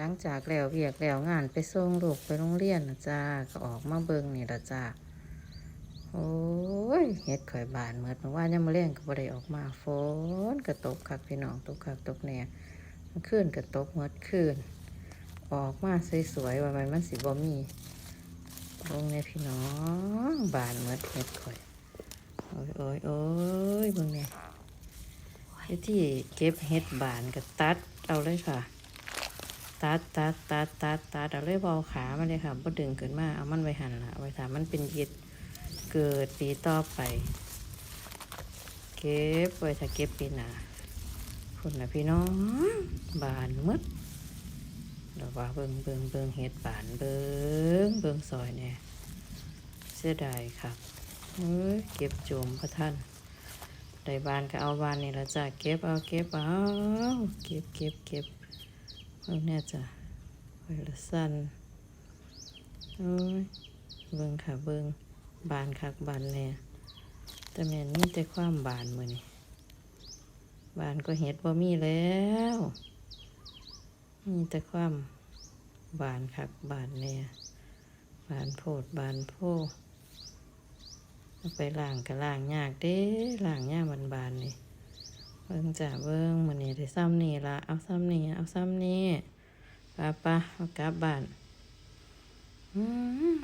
หลังจากแล้วเวียกแล้วงานไปส่งลูกไปโรงเรียนนะจ้าก็ออกมาเบิ่งนี่ละจ้าโอ้ยเฮ็ดข่อยบานเมื่อเมื่อวานยังมาเลี้ยงก็บ่ได้ออกมาฝนก็ตกคักพี่น้องตกคักตกแหน่มันคืนก็ตกเมื่อคืนออกมาสวยๆว่ามันมันสิบ่มีลงเนี่ยพี่น้องบานเมื่อเฮ็ดข่อยโอ้ยโอ้ยโอ้ยเบิ่งเนี่ยที่เก็บเฮ็ดบานก็ตัดเอาเลยค่ะ ตัดตัดตัดตัดตัดเอาเลยบเอาขามันเลยค่ะบ่ดึงขึ้นมาเอามันไว้หันละไว้ถามมันเป็นย็ดเกิดปีต่อไป เก็บไว้ถ้าเก็บปีหน้าคุณนะพี่น้องบานหมดเดี๋ยวว่าเบิงเบิงเบิงเห็ดบานเบิงเบิงซอยเนี่ยเสียดายครับเอ้ยเก็บโจมพระท่านได้บานก็เอาบานนี่ละจ้ะเก็บเอาเก็บเอาเก็บเก็บเก็บ เบิ่งเนี่ยจ้ะไวละสั้นโอ้ยเบิ่งค่ะเบิ่งบานคักบานเนี่ยแต่แม่นมีแต่ความบานมือนี่บานก็เห็ดบ่มีแล้วมีแต่ความบานคักบานเนี่ยบานโพดบานโพไปล้างก็ล้างยากเด้ล้างยากมันบานนี่ เบิ่งจ้ะเบิ่งมื้อนี้ได้ซ้ำนี่ละเอาซ้ำนี่เอาซ้ำนี่ปะปะเอากลับบ้านอืม